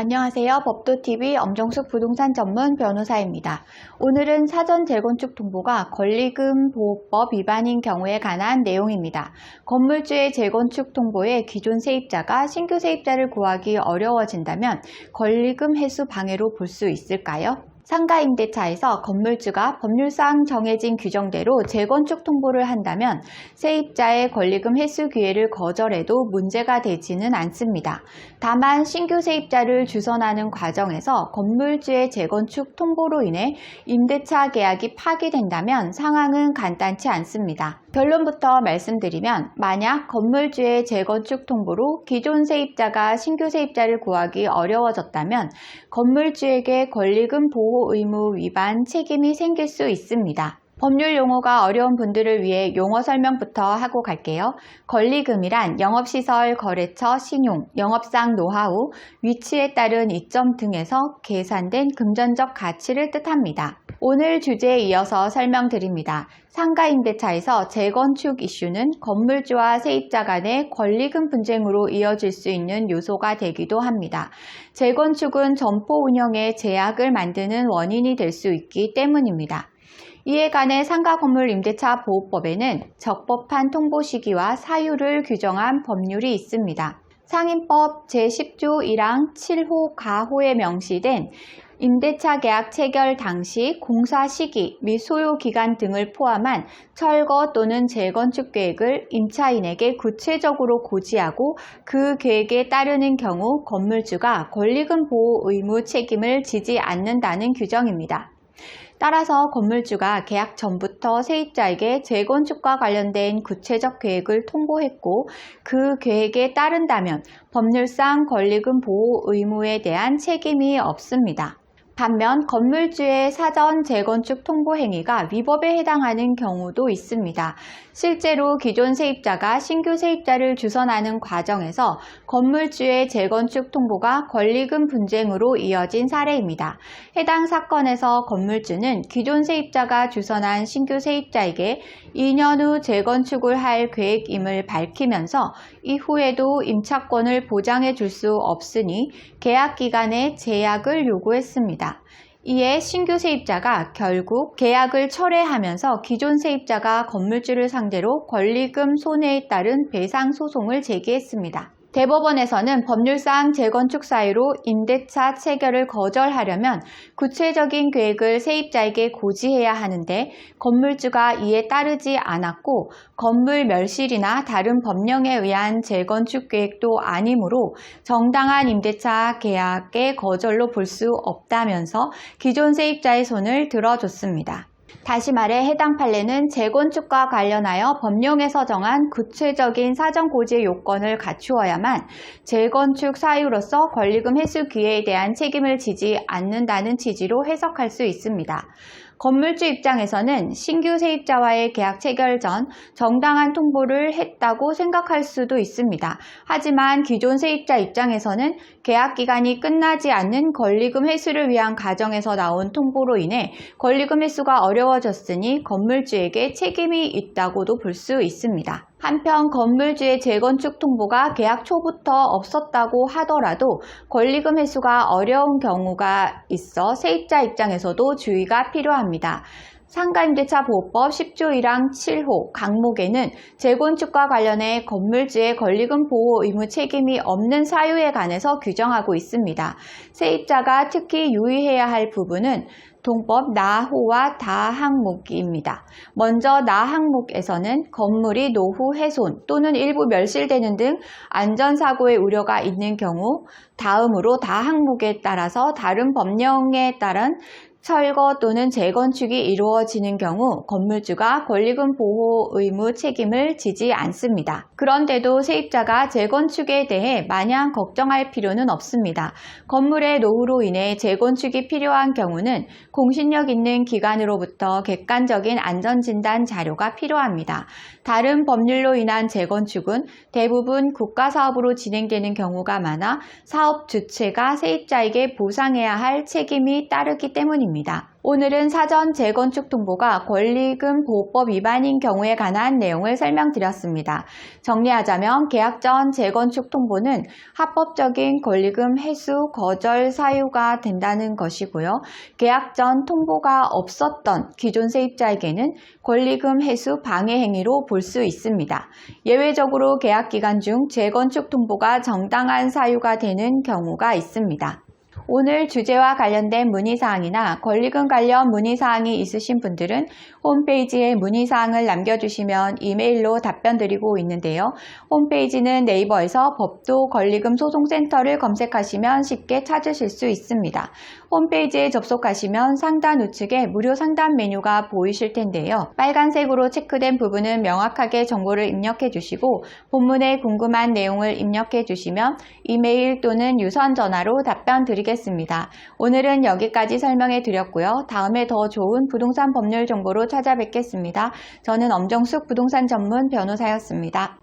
안녕하세요. 법도TV 엄정숙 부동산 전문 변호사입니다. 오늘은 사전 재건축 통보가 권리금 보호법 위반인 경우에 관한 내용입니다. 건물주의 재건축 통보에 기존 세입자가 신규 세입자를 구하기 어려워진다면 권리금 회수 방해로 볼 수 있을까요? 상가 임대차에서 건물주가 법률상 정해진 규정대로 재건축 통보를 한다면 세입자의 권리금 회수 기회를 거절해도 문제가 되지는 않습니다. 다만 신규 세입자를 주선하는 과정에서 건물주의 재건축 통보로 인해 임대차 계약이 파기된다면 상황은 간단치 않습니다. 결론부터 말씀드리면 만약 건물주의 재건축 통보로 기존 세입자가 신규 세입자를 구하기 어려워졌다면 건물주에게 권리금 보호 의무 위반 책임이 생길 수 있습니다. 법률 용어가 어려운 분들을 위해 용어 설명부터 하고 갈게요. 권리금이란 영업시설, 거래처, 신용, 영업상 노하우, 위치에 따른 이점 등에서 계산된 금전적 가치를 뜻합니다. 오늘 주제에 이어서 설명드립니다. 상가 임대차에서 재건축 이슈는 건물주와 세입자 간의 권리금 분쟁으로 이어질 수 있는 요소가 되기도 합니다. 재건축은 점포 운영에 제약을 만드는 원인이 될 수 있기 때문입니다. 이에 관해 상가 건물 임대차 보호법에는 적법한 통보 시기와 사유를 규정한 법률이 있습니다. 상인법 제10조 1항 7호 가호에 명시된 임대차 계약 체결 당시 공사 시기 및 소요 기간 등을 포함한 철거 또는 재건축 계획을 임차인에게 구체적으로 고지하고 그 계획에 따르는 경우 건물주가 권리금 보호 의무 책임을 지지 않는다는 규정입니다. 따라서 건물주가 계약 전부터 세입자에게 재건축과 관련된 구체적 계획을 통보했고 그 계획에 따른다면 법률상 권리금 보호 의무에 대한 책임이 없습니다. 반면 건물주의 사전 재건축 통보 행위가 위법에 해당하는 경우도 있습니다. 실제로 기존 세입자가 신규 세입자를 주선하는 과정에서 건물주의 재건축 통보가 권리금 분쟁으로 이어진 사례입니다. 해당 사건에서 건물주는 기존 세입자가 주선한 신규 세입자에게 2년 후 재건축을 할 계획임을 밝히면서 이후에도 임차권을 보장해 줄 수 없으니 계약 기간에 제약을 요구했습니다. 이에 신규 세입자가 결국 계약을 철회하면서 기존 세입자가 건물주를 상대로 권리금 손해에 따른 배상 소송을 제기했습니다. 대법원에서는 법률상 재건축 사유로 임대차 체결을 거절하려면 구체적인 계획을 세입자에게 고지해야 하는데 건물주가 이에 따르지 않았고 건물 멸실이나 다른 법령에 의한 재건축 계획도 아니므로 정당한 임대차 계약의 거절로 볼 수 없다면서 기존 세입자의 손을 들어줬습니다. 다시 말해 해당 판례는 재건축과 관련하여 법령에서 정한 구체적인 사전 고지의 요건을 갖추어야만 재건축 사유로서 권리금 회수 기회에 대한 책임을 지지 않는다는 취지로 해석할 수 있습니다. 건물주 입장에서는 신규 세입자와의 계약 체결 전 정당한 통보를 했다고 생각할 수도 있습니다. 하지만 기존 세입자 입장에서는 계약 기간이 끝나지 않는 권리금 회수를 위한 과정에서 나온 통보로 인해 권리금 회수가 어려워졌으니 건물주에게 책임이 있다고도 볼 수 있습니다. 한편 건물주의 재건축 통보가 계약 초부터 없었다고 하더라도 권리금 회수가 어려운 경우가 있어 세입자 입장에서도 주의가 필요합니다. 상가임대차 보호법 10조 1항 7호 강목에는 재건축과 관련해 건물주의 권리금 보호 의무 책임이 없는 사유에 관해서 규정하고 있습니다. 세입자가 특히 유의해야 할 부분은 동법 나호와 다 항목입니다. 먼저 나 항목에서는 건물이 노후 훼손 또는 일부 멸실되는 등 안전사고의 우려가 있는 경우 다음으로 다 항목에 따라서 다른 법령에 따른 철거 또는 재건축이 이루어지는 경우 건물주가 권리금 보호 의무 책임을 지지 않습니다. 그런데도 세입자가 재건축에 대해 마냥 걱정할 필요는 없습니다. 건물의 노후로 인해 재건축이 필요한 경우는 공신력 있는 기관으로부터 객관적인 안전진단 자료가 필요합니다. 다른 법률로 인한 재건축은 대부분 국가사업으로 진행되는 경우가 많아 사업 주체가 세입자에게 보상해야 할 책임이 따르기 때문입니다. 내용입니다. 오늘은 사전 재건축 통보가 권리금 보호법 위반인 경우에 관한 내용을 설명드렸습니다. 정리하자면 계약 전 재건축 통보는 합법적인 권리금 회수 거절 사유가 된다는 것이고요. 계약 전 통보가 없었던 기존 세입자에게는 권리금 회수 방해 행위로 볼 수 있습니다. 예외적으로 계약 기간 중 재건축 통보가 정당한 사유가 되는 경우가 있습니다. 오늘 주제와 관련된 문의사항이나 권리금 관련 문의사항이 있으신 분들은 홈페이지에 문의사항을 남겨주시면 이메일로 답변 드리고 있는데요. 홈페이지는 네이버에서 법도 권리금 소송센터를 검색하시면 쉽게 찾으실 수 있습니다. 홈페이지에 접속하시면 상단 우측에 무료 상담 메뉴가 보이실 텐데요. 빨간색으로 체크된 부분은 명확하게 정보를 입력해 주시고 본문에 궁금한 내용을 입력해 주시면 이메일 또는 유선 전화로 답변 드리겠습니다. 오늘은 여기까지 설명해 드렸고요. 다음에 더 좋은 부동산 법률 정보로 찾아뵙겠습니다. 저는 엄정숙 부동산 전문 변호사였습니다.